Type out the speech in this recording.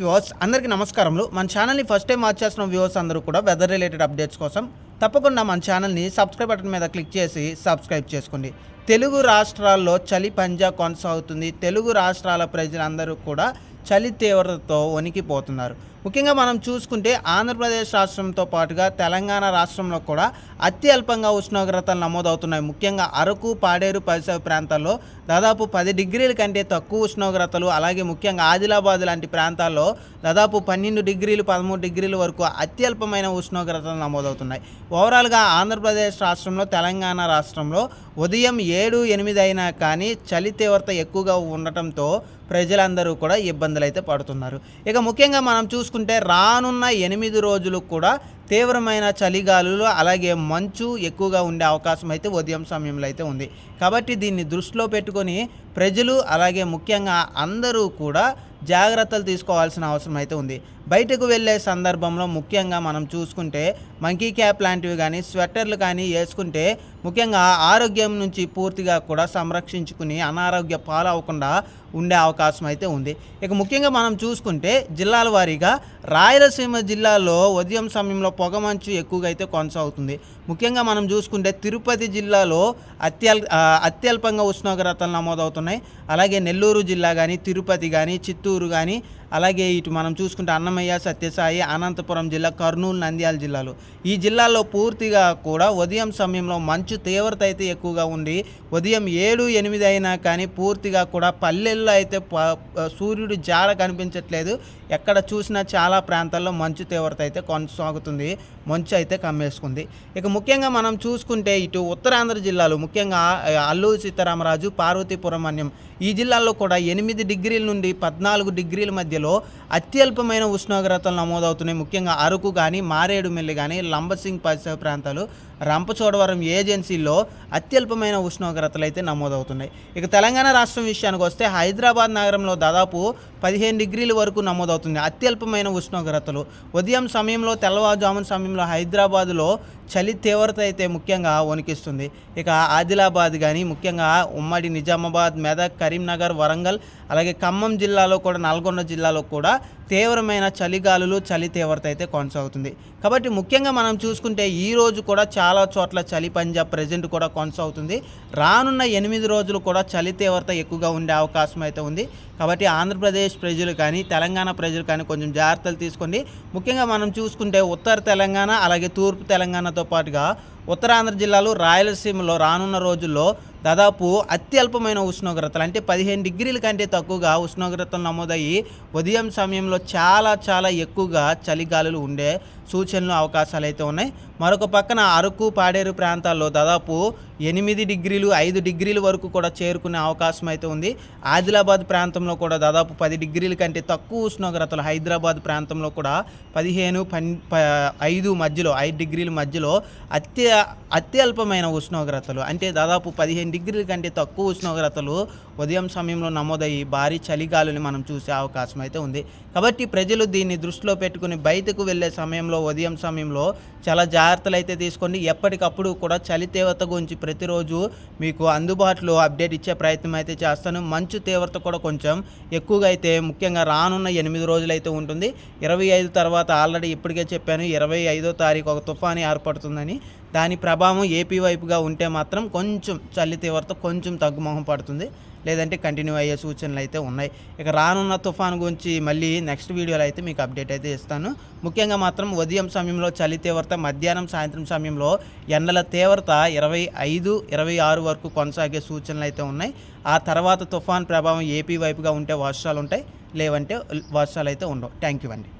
Viewers అందరికీ నమస్కారములు. మన ఛానల్ని ఫస్ట్ టైం వాచ్ చేసిన వ్యూవర్స్ అందరూ కూడా వెదర్ రిలేటెడ్ అప్డేట్స్ కోసం తప్పకుండా మన ఛానల్ని సబ్స్క్రైబ్ బటన్ మీద క్లిక్ చేసి సబ్స్క్రైబ్ చేసుకోండి. తెలుగు రాష్ట్రాల్లో చలి పంజా కొనసాగుతుంది. తెలుగు రాష్ట్రాల ప్రజలందరూ కూడా చలి తీవ్రతతో వణికిపోతున్నారు. ముఖ్యంగా మనం చూసుకుంటే ఆంధ్రప్రదేశ్ రాష్ట్రంతో పాటుగా తెలంగాణ రాష్ట్రంలో కూడా అత్యల్పంగా ఉష్ణోగ్రతలు నమోదవుతున్నాయి. ముఖ్యంగా అరకు పాడేరు పరిసర ప్రాంతాల్లో దాదాపు పది డిగ్రీల కంటే తక్కువ ఉష్ణోగ్రతలు అలాగే ముఖ్యంగా ఆదిలాబాద్ లాంటి ప్రాంతాల్లో దాదాపు పన్నెండు డిగ్రీలు పదమూడు డిగ్రీల వరకు అత్యల్పమైన ఉష్ణోగ్రతలు నమోదవుతున్నాయి. ఓవరాల్గా ఆంధ్రప్రదేశ్ రాష్ట్రంలో తెలంగాణ రాష్ట్రంలో ఉదయం ఏడు ఎనిమిది అయినా కానీ చలి తీవ్రత ఎక్కువగా ఉండటంతో ప్రజలందరూ కూడా ఇబ్బందులు అయితే పడుతున్నారు. ఇక ముఖ్యంగా మనం చూసుకుంటే చూసుకుంటే రానున్న ఎనిమిది రోజులు కూడా తీవ్రమైన చలిగాలులు అలాగే మంచు ఎక్కువగా ఉండే అవకాశం అయితే ఉదయం సమయంలో అయితే ఉంది. కాబట్టి దీన్ని దృష్టిలో పెట్టుకొని ప్రజలు అలాగే ముఖ్యంగా అందరూ కూడా జాగ్రత్తలు తీసుకోవాల్సిన అవసరం అయితే ఉంది. బయటకు వెళ్ళే సందర్భంలో ముఖ్యంగా మనం చూసుకుంటే మంకీ క్యాప్ లాంటివి కానీ స్వెటర్లు కానీ వేసుకుంటే ముఖ్యంగా ఆరోగ్యం నుంచి పూర్తిగా కూడా సంరక్షించుకుని అనారోగ్య పాలవకుండా ఉండే అవకాశం అయితే ఉంది. ఇక ముఖ్యంగా మనం చూసుకుంటే జిల్లాల వారీగా రాయలసీమ జిల్లాలో ఉదయం సమయంలో పొగమంచు ఎక్కువగా అయితే కొనసాగుతుంది. ముఖ్యంగా మనం చూసుకుంటే తిరుపతి జిల్లాలో అత్యల్ అత్యల్పంగా ఉష్ణోగ్రతలు నమోదవుతున్నాయి. అలాగే నెల్లూరు జిల్లా కానీ తిరుపతి కానీ చిత్తూరు కానీ అలాగే ఇటు మనం చూసుకుంటే అన్నమయ్య సత్యసాయి అనంతపురం జిల్లా కర్నూలు నంద్యాల జిల్లాలు. ఈ జిల్లాల్లో పూర్తిగా కూడా ఉదయం సమయంలో మంచు తీవ్రత అయితే ఎక్కువగా ఉండి ఉదయం ఏడు ఎనిమిది అయినా కానీ పూర్తిగా కూడా పల్లెల్లో అయితే ప- సూర్యుడు జాడ కనిపించట్లేదు. ఎక్కడ చూసినా చాలా ప్రాంతాల్లో మంచు తీవ్రత అయితే కొనసాగుతుంది. మంచు అయితే కమ్మేసుకుంది. ఇక ముఖ్యంగా మనం చూసుకుంటే ఇటు ఉత్తరాంధ్ర జిల్లాలు ముఖ్యంగా అల్లూరు సీతారామరాజు పార్వతీపురం అన్యం. ఈ జిల్లాల్లో కూడా ఎనిమిది డిగ్రీల నుండి పద్నాలుగు డిగ్రీల మధ్య మధ్యలో అత్యల్పమైన ఉష్ణోగ్రతలు నమోదవుతున్నాయి. ముఖ్యంగా అరకు కానీ మారేడుమిల్లి కానీ లంబసింగ్ పరిసర ప్రాంతాలు రంపచోడవరం ఏజెన్సీలో అత్యల్పమైన ఉష్ణోగ్రతలు అయితే నమోదవుతున్నాయి. ఇక తెలంగాణ రాష్ట్రం విషయానికి వస్తే హైదరాబాద్ నగరంలో దాదాపు పదిహేను డిగ్రీల వరకు నమోదవుతుంది అత్యల్పమైన ఉష్ణోగ్రతలు. ఉదయం సమయంలో తెల్లవారుజామున సమయంలో హైదరాబాదులో చలి తీవ్రత అయితే ముఖ్యంగా వణికిస్తుంది. ఇక ఆదిలాబాద్ కానీ ముఖ్యంగా ఉమ్మడి నిజామాబాద్ మెదక్ కరీంనగర్ వరంగల్ అలాగే ఖమ్మం జిల్లాలో కూడా నల్గొండ జిల్లాలో కూడా తీవ్రమైన చలిగాలులు చలి తీవ్రత అయితే కొనసాగుతుంది. కాబట్టి ముఖ్యంగా మనం చూసుకుంటే ఈ రోజు కూడా చాలా చోట్ల చలి పంజాబ్ ప్రజెంట్ కూడా కొనసాగుతుంది. రానున్న ఎనిమిది రోజులు కూడా చలి తీవ్రత ఎక్కువగా ఉండే అవకాశం అయితే ఉంది. కాబట్టి ఆంధ్రప్రదేశ్ ప్రజలు కానీ తెలంగాణ ప్రజలు కానీ కొంచెం జాగ్రత్తలు తీసుకోండి. ముఖ్యంగా మనం చూసుకుంటే ఉత్తర తెలంగాణ అలాగే తూర్పు తెలంగాణతో పాటుగా ఉత్తరాంధ్ర జిల్లాలో రాయలసీమలో రానున్న రోజుల్లో దాదాపు అత్యల్పమైన ఉష్ణోగ్రతలు అంటే పదిహేను డిగ్రీల కంటే తక్కువగా ఉష్ణోగ్రతలు నమోదయ్యి ఉదయం సమయంలో చాలా చాలా ఎక్కువగా చలిగాలులు ఉండే సూచనలు అవకాశాలు అయితే ఉన్నాయి. మరొక పక్కన అరకు పాడేరు ప్రాంతాల్లో దాదాపు ఎనిమిది డిగ్రీలు ఐదు డిగ్రీల వరకు కూడా చేరుకునే అవకాశం అయితే ఉంది. ఆదిలాబాద్ ప్రాంతంలో కూడా దాదాపు పది డిగ్రీల కంటే తక్కువ ఉష్ణోగ్రతలు హైదరాబాద్ ప్రాంతంలో కూడా పదిహేను పన్ ప- ఐదు మధ్యలో ఐదు డిగ్రీల మధ్యలో అత్య అత్యల్పమైన ఉష్ణోగ్రతలు. అంటే దాదాపు పదిహేను డిగ్రీల కంటే తక్కువ ఉష్ణోగ్రతలు ఉదయం సమయంలో నమోదయ్యి భారీ చలిగాలుని మనం చూసే అవకాశం అయితే ఉంది. కాబట్టి ప్రజలు దీన్ని దృష్టిలో పెట్టుకుని బయటకు వెళ్ళే సమయంలో ఉదయం సమయంలో చాలా జాగ్రత్తలు అయితే తీసుకోండి. ఎప్పటికప్పుడు కూడా చలి తీవ్రత గురించి ప్రతిరోజు మీకు అందుబాటులో అప్డేట్ ఇచ్చే ప్రయత్నం అయితే చేస్తాను. మంచు తీవ్రత కూడా కొంచెం ఎక్కువగా అయితే ముఖ్యంగా రానున్న ఎనిమిది రోజులు అయితే ఉంటుంది. ఇరవై ఐదు తర్వాత ఆల్రెడీ ఇప్పటికే చెప్పాను ఇరవై ఐదో తారీఖు ఒక తుఫాను ఏర్పడుతుందని దాని ప్రభావం ఏపీ వైపుగా ఉంటే మాత్రం కొంచెం చలి తీవ్రత కొంచెం తగ్గుమొహం పడుతుంది. లేదంటే కంటిన్యూ అయ్యే సూచనలు అయితే ఉన్నాయి. ఇక రానున్న తుఫాను గురించి మళ్ళీ నెక్స్ట్ వీడియోలో అయితే మీకు అప్డేట్ అయితే ఇస్తాను. ముఖ్యంగా మాత్రం ఉదయం సమయంలో చలి తీవ్రత మధ్యాహ్నం సాయంత్రం సమయంలో ఎండల తీవ్రత ఇరవై ఐదు ఇరవై ఆరు వరకు కొనసాగే సూచనలు అయితే ఉన్నాయి. ఆ తర్వాత తుఫాన్ ప్రభావం ఏపీ వైపుగా ఉంటే వర్షాలు ఉంటాయి. లేవంటే వర్షాలు అయితే ఉండవు. థ్యాంక్ యూ అండి.